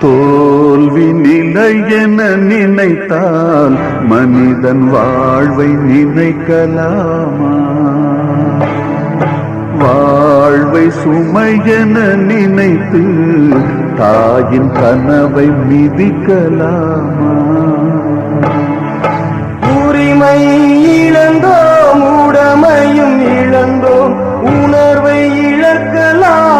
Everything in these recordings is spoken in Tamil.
தோல்வி நிலை என நினைத்தால் மனிதன் வாழ்வை நினைக்கலாமா? வாழ்வை சுமை என நினைத்து தாயின் கனவை மிதிக்கலாமா? உரிமை இழந்தோம் உடமையும் இழந்தோம் உணர்வை இழக்கலாம்.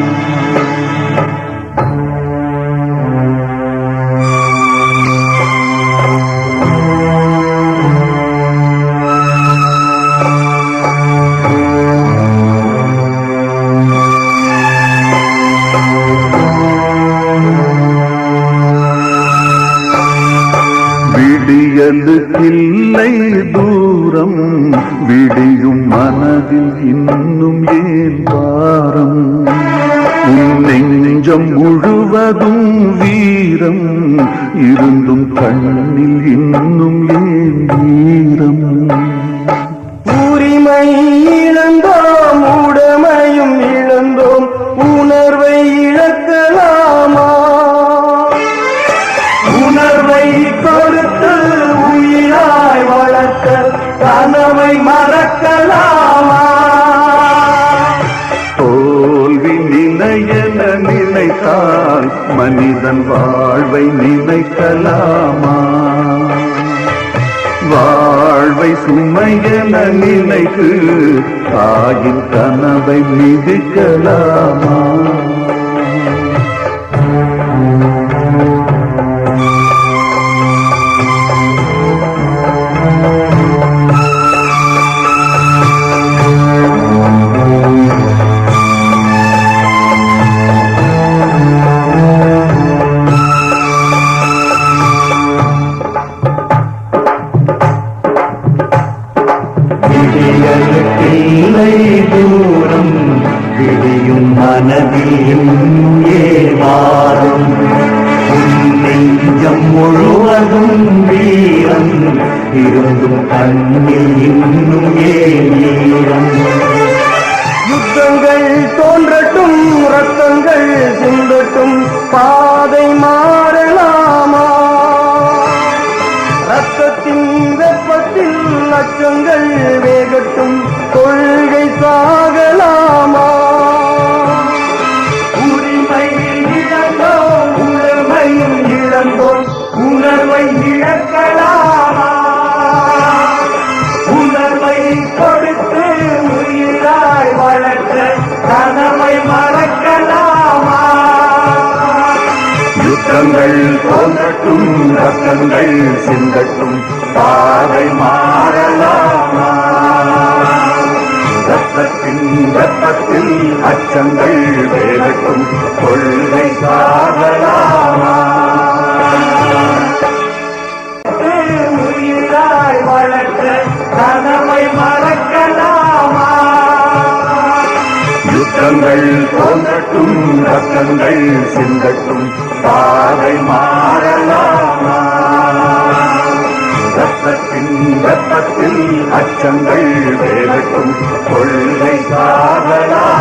விடியலுக்கில்லை தூரம் விடியும் மனதில் இன்னும் ஏன் பாரம்? உன் நெஞ்சம் முழுவதும் வீரம் இருந்தும் கண்ணில் இன்னும் ஏன் வீரம்? மனிதன் வாழ்வை நினைக்கலாமா? வாழ்வை சுமையென நினைத்து தாயின் கனவை மிதிக்கலாமா? மனதில் ஏவாரும் நெஞ்சம் முழுவதும் வீரம் இருந்தும் கண்ணில் இன்னும் ஏரம் யுத்தங்கள் தோன்றட்டும் ரத்தங்கள் சிந்தட்டும் பாதை மாறலாமா? ரத்தத்தின் வெப்பத்தில் அச்சங்கள் வேகட்டும் கொடுத்து உயிராய் வளர்த்த கனவை மறக்கலாமா? யுத்தங்கள் தோன்றட்டும் ரத்தங்கள் சிந்தட்டும் பாதை மாறலாமா? ரத்தத்தின் ரத்தத்தில் அச்சங்கள் வேகட்டும் கொள்கை சாகலாமா? யுத்தங்கள் தோன்றட்டும் ரத்தங்கள் சிந்தட்டும் பாதை மாறலாமா? ரத்தத்தின் ரத்தத்தில் அச்சங்கள் வேகட்டும் கொள்கை சாகலாமா